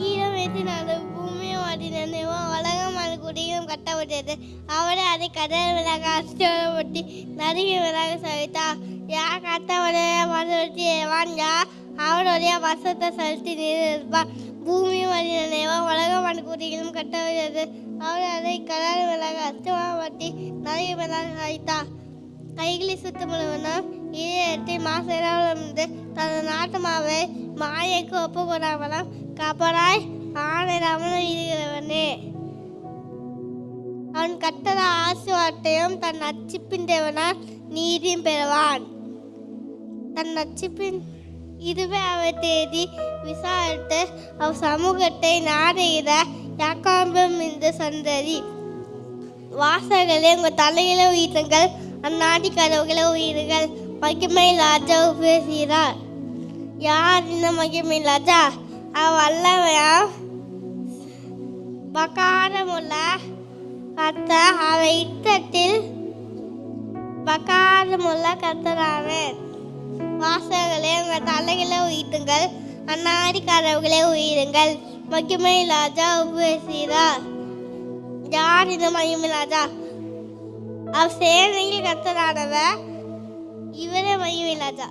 கீழம் ஏற்றினால பூமியை மாட்டினேன் உலகமான குடியும் கட்டப்பட்டது. அவரை அதை கடல் விலக அஷ்டப்பட்டு நதியை விலக சவித்தா. யார் கத்தவடைய மறுபடி வாஞ்சா அவருடைய வசத்தை செலுத்தி நிறுப்பான் பூமி மனிதனேவா உலகமான குடிகளும் கட்டப்பட்டது. அவர் அதை கடல் கைகளை சுத்தமுள்ளவனும் ஈழத்தை மாசிராவிலிருந்து தனது நாட்டமாவை மாயைக்கு ஒப்பு கொடாமலும் கபராய் ஆணையிடாமலும் இருக்கிறவனே. அவன் கட்டத ஆசுவாட்டையும் தன் நச்சிப்பின் தேவனால் நீதியும் பெறுவான். தன் நச்சிப்பின் இதுவே அவர் தேதி விசாரித்து அவ் சமூகத்தை நாடுகிற யாக்காம்பம் இந்த சந்ததி. வாசகர்களே உங்கள் தலையில வீட்டுங்கள் அந்நாட்டு கடவுள உயிர்கள் மகிமை ராஜா பேசுகிறார். யார் இந்த மகிமை ராஜா அவ பகாரமுள்ள கத்த அவை யுத்தத்தில் பகாரமுள்ள கத்தராவன் வாசகர்களே உங்கள் தலைகளை உயிட்டுங்கள் அன்னாடி கதவுகளை உயிருங்கள். மகிமை ராஜா பேசுகிறார். யார் இந்த மகிமை ராஜா அவர் சேவையில் கத்தரானவர். இவரே மகிமை ராஜா.